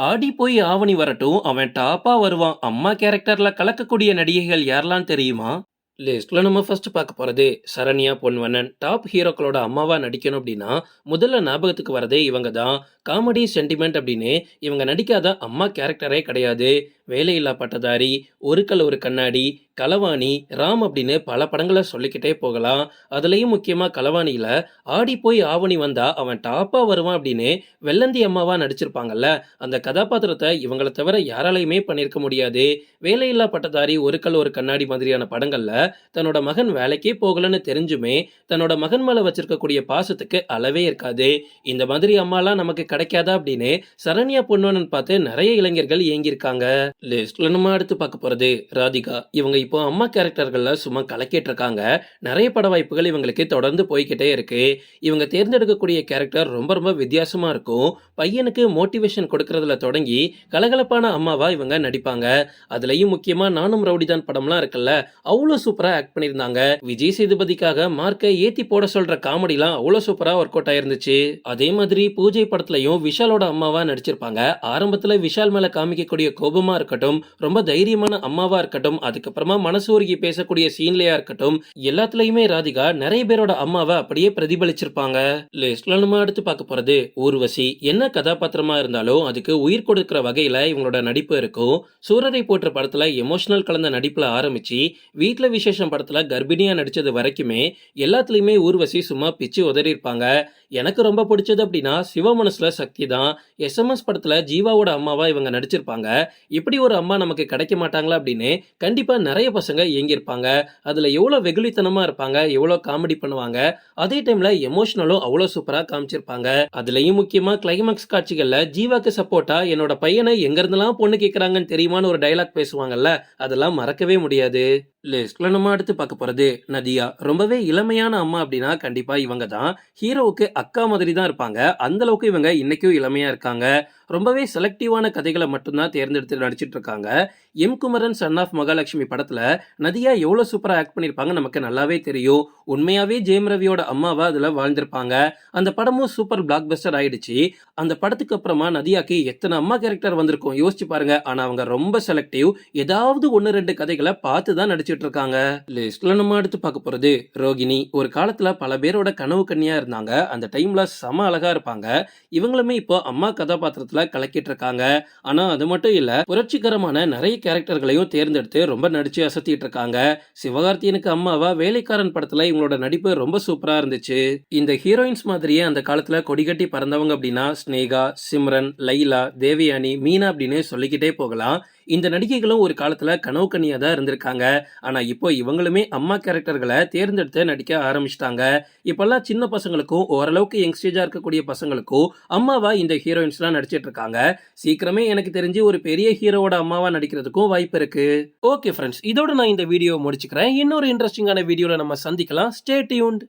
ஆடி போய் ஆவணி வரட்டும் அவன் டாப்பா வருவான். அம்மா கேரக்டர்ல கலக்கக்கூடிய நடிகைகள் யாரெல்லாம் தெரியுமா? லிஸ்ட்ல நம்ம ஃபர்ஸ்ட் பார்க்க போறது சரண்யா பொன்வண்ணன் டாப் ஹீரோக்களோட அம்மாவா நடிக்கணும் அப்படின்னா முதல்ல ஞாபகத்துக்கு வரதே இவங்க தான் காமெடி சென்டிமெண்ட் அப்படின்னு இவங்க நடிக்காத அம்மா கேரக்டரே கிடையாது. வேலையில்லா பட்டதாரி ஒரு கல் ஒரு கண்ணாடி களவாணி ராம் அப்படின்னு பல படங்களை சொல்லிக்கிட்டே போகலாம். அதுலயும் முக்கியமா களவாணியில ஆடி போய் ஆவணி வந்தா அவன் டாப்பா வருவான் அப்படின்னு வெள்ளந்தி அம்மாவா நடிச்சிருப்பாங்கல்ல அந்த கதாபாத்திரத்தை இவங்களை தவிர யாராலையுமே பண்ணியிருக்க முடியாது. வேலையில்லா பட்டதாரி ஒரு கல் ஒரு கண்ணாடி மாதிரியான படங்கள்ல தன்னோட மகன் வேலைக்கே போகலன்னு தெரிஞ்சுமே தன்னோட மகன் மேல வச்சிருக்கக்கூடிய பாசத்துக்கு அளவே இருக்காது. இந்த மாதிரி அம்மாலாம் நமக்கு கிடைக்காதா அப்படின்னு சரண்யா பொன்னோனன் பார்த்து நிறைய இளைஞர்கள் இயங்கியிருக்காங்க லிஸ்ட்ல நம்ம அடுத்து பார்க்க போறது ராதிகா. இவங்க இப்போ அம்மா கேரக்டர்கள்ல சும்மா கலக்கிட்டு இருக்காங்க நிறைய பட வாய்ப்புகள் இவங்களுக்கு தொடர்ந்து போய்கிட்டே இருக்கு. இவங்க தேர்ந்தெடுக்கக்கூடிய கேரக்டர் ரொம்ப ரொம்ப வித்தியாசமா இருக்கும். பையனுக்கு மோட்டிவேஷன் கொடுக்கறதுல தொடங்கி கலகலப்பான அம்மாவா இவங்க நடிப்பாங்க. அதுலயும் முக்கியமா நானும் ரவுடிதான் படம்லாம் இருக்குல்ல அவ்வளோ சூப்பர் ஆக்ட் பண்ணியிருந்தாங்க. விஜய் சேதுபதிக்காக மார்க்கை ஏத்தி போட சொல்ற காமெடிலாம் அவ்வளவு சூப்பரா ஒர்க் அவுட் ஆயிருந்துச்சு. அதே மாதிரி பூஜை படத்துலயும் விஷாலோட அம்மாவா நடிச்சிருப்பாங்க. ஆரம்பத்துல விஷால் மேல காமிக்கக்கூடிய கோபமா இருக்கட்டும் ரொம்ப தைரியமான அம்மாவா இருக்கட்டும் அதுக்கப்புறமா மனசு உருகி பேசக்கூடிய சீன்லயா இருக்கட்டும் எல்லாத்துலயுமே ராதிகா நிறைய பேரோட அம்மாவை அப்படியே பிரதிபலிச்சிருப்பாங்க. லிஸ்ட்ல நம்ம அடுத்து பார்க்க போறது ஊர்வசி. என்ன கதாபாத்திரமா இருந்தாலும் அதுக்கு உயிர் கொடுக்கிற வகையில இவங்களோட நடிப்பு இருக்கும். சூரரை போற்ற படத்துல எமோஷனல் கலந்த நடிப்புல ஆரம்பிச்சு வீட்ல விசேஷம் படத்துல கர்ப்பிணியா நடித்தது வரைக்குமே எல்லாத்துலேயுமே ஊர்வசி சும்மா பிச்சு உதறியிருப்பாங்க. எனக்கு ரொம்ப பிடிச்சது அப்படின்னா சிவ மனசுல சக்தி தான். எஸ்எம்எஸ் படத்துல ஜீவாவோட அம்மாவா இவங்க நடிச்சிருப்பாங்க. இப்படி ஒரு அம்மா நமக்கு கிடைக்க மாட்டாங்களா அப்படின்னு கண்டிப்பா நிறைய பசங்க இயங்கியிருப்பாங்க அதுல எவ்வளவு வெகுளித்தனமா இருப்பாங்க எவ்வளவு காமெடி பண்ணுவாங்க அதே டைம்ல எமோஷனலும் அவ்வளவு சூப்பரா காமிச்சிருப்பாங்க. அதுலயும் முக்கியமா கிளைமாக்ஸ் காட்சிகள்ல ஜீவாக்கு சப்போர்ட்டா என்னோட பையனை எங்க இருந்தெல்லாம் பொண்ணு கேக்குறாங்கன்னு தெரியுமான்னு ஒரு டைலாக் பேசுவாங்கல்ல அதெல்லாம் மறக்கவே முடியாது. லிஸ்ட்ல நம்ம அடுத்து பார்க்க போறது நதியா. ரொம்பவே இளமையான அம்மா அப்படின்னா கண்டிப்பா இவங்க தான் ஹீரோவுக்கு அக்கா மாதிரி தான் இருப்பாங்க. அந்த அளவுக்கு இவங்க இன்னைக்கும் இளமையா இருக்காங்க. ரொம்பவே செலக்டிவான கதைகளை மட்டும்தான் தேர்ந்தெடுத்து நடிச்சிட்டு இருக்காங்க M Kumaran son of Mahalakshmi படத்துல நதியா எவ்வளவு சூப்பரா ஆக்ட் பண்ணிருப்பாங்க நமக்கு நல்லாவே தெரியும். உண்மையாவே ஜெயம் ரவியோட அம்மாவா அதுல வாழ்ந்திருப்பாங்க. அந்த படமும் சூப்பர் பிளாக் பஸ்டர் ஆயிடுச்சு. அந்த படத்துக்கு அப்புறமா நதியாக்கு எத்தனை அம்மா கேரக்டர் வந்திருக்கும் யோசிச்சு பாருங்க. ஆனா அவங்க ரொம்ப செலக்டிவ் ஏதாவது ஒன்னு ரெண்டு கதைகளை பார்த்து தான் நடிச்சிட்டு இருக்காங்க லிஸ்ட்ல நம்ம அடுத்து பார்க்க போறது ரோகிணி. ஒரு காலத்துல பல பேரோட கனவு கண்ணியா இருந்தாங்க. அந்த டைம்ல செம அழகா இருப்பாங்க. இவங்களுமே இப்போ அம்மா கதாபாத்திரத்துல கலக்கிட்டு இருக்காங்க ஆனா அது மட்டும் இல்ல புரட்சிகரமான நிறைய கேரக்டர்களையும் தேர்ந்தெடுத்து ரொம்ப நடிச்சு அசத்திட்டு இருக்காங்க சிவகார்த்தியனுக்கு அம்மாவா வேலைக்காரன் படத்துல இவங்களோட நடிப்பு ரொம்ப சூப்பரா இருந்துச்சு. இந்த ஹீரோயின்ஸ் மாதிரியே அந்த காலத்துல கொடிகட்டி பறந்தவங்க அப்படின்னா ஸ்னேகா சிம்ரன் லைலா தேவியானி மீனா அப்படின்னு சொல்லிக்கிட்டே போகலாம். இந்த நடிகைகளும் ஒரு காலத்தில் கனவு கண்ணியாக தான் இருந்திருக்காங்க. ஆனால் இப்போ இவங்களுமே அம்மா கேரக்டர்களை தேர்ந்தெடுத்து நடிக்க ஆரம்பிச்சிட்டாங்க. இப்போல்லாம் சின்ன பசங்களுக்கும் ஓரளவுக்கு யங்ஸ்டேஜாக இருக்கக்கூடிய பசங்களுக்கும் அம்மாவா இந்த ஹீரோயின்ஸ்லாம் நடிச்சிட்டு இருக்காங்க. சீக்கிரமே எனக்கு தெரிஞ்சு ஒரு பெரிய ஹீரோவோட அம்மாவா நடிக்கிறதுக்கும் வாய்ப்பு இருக்கு. ஓகே ஃப்ரெண்ட்ஸ் இதோட நான் இந்த வீடியோ முடிச்சுக்கிறேன். இன்னொரு இன்ட்ரெஸ்டிங்கான வீடியோவில் நம்ம சந்திக்கலாம். Stay tuned